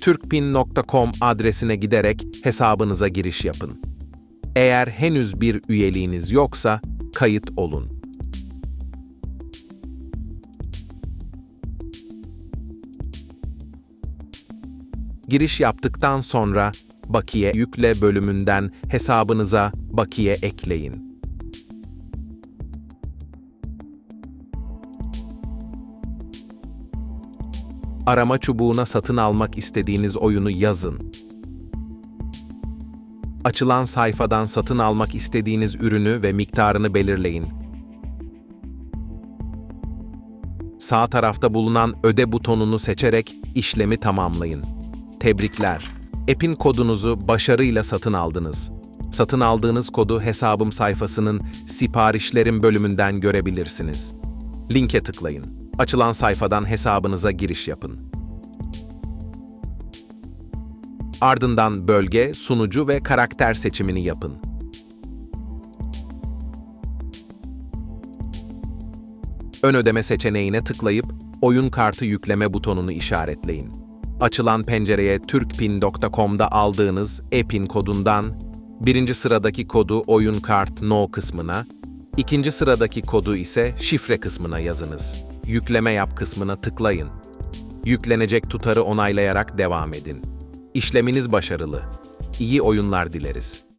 turkpin.com adresine giderek hesabınıza giriş yapın. Eğer henüz bir üyeliğiniz yoksa kayıt olun. Giriş yaptıktan sonra bakiye yükle bölümünden hesabınıza bakiye ekleyin. Arama çubuğuna satın almak istediğiniz oyunu yazın. Açılan sayfadan satın almak istediğiniz ürünü ve miktarını belirleyin. Sağ tarafta bulunan öde butonunu seçerek işlemi tamamlayın. Tebrikler. App'in kodunuzu başarıyla satın aldınız. Satın aldığınız kodu hesabım sayfasının siparişlerin bölümünden görebilirsiniz. Linke tıklayın. Açılan sayfadan hesabınıza giriş yapın. Ardından bölge, sunucu ve karakter seçimini yapın. Ön ödeme seçeneğine tıklayıp oyun kartı yükleme butonunu işaretleyin. Açılan pencereye turkpin.com'da aldığınız e-pin kodundan birinci sıradaki kodu oyun kart no kısmına, ikinci sıradaki kodu ise şifre kısmına yazınız. Yükleme yap kısmına tıklayın. Yüklenecek tutarı onaylayarak devam edin. İşleminiz başarılı. İyi oyunlar dileriz.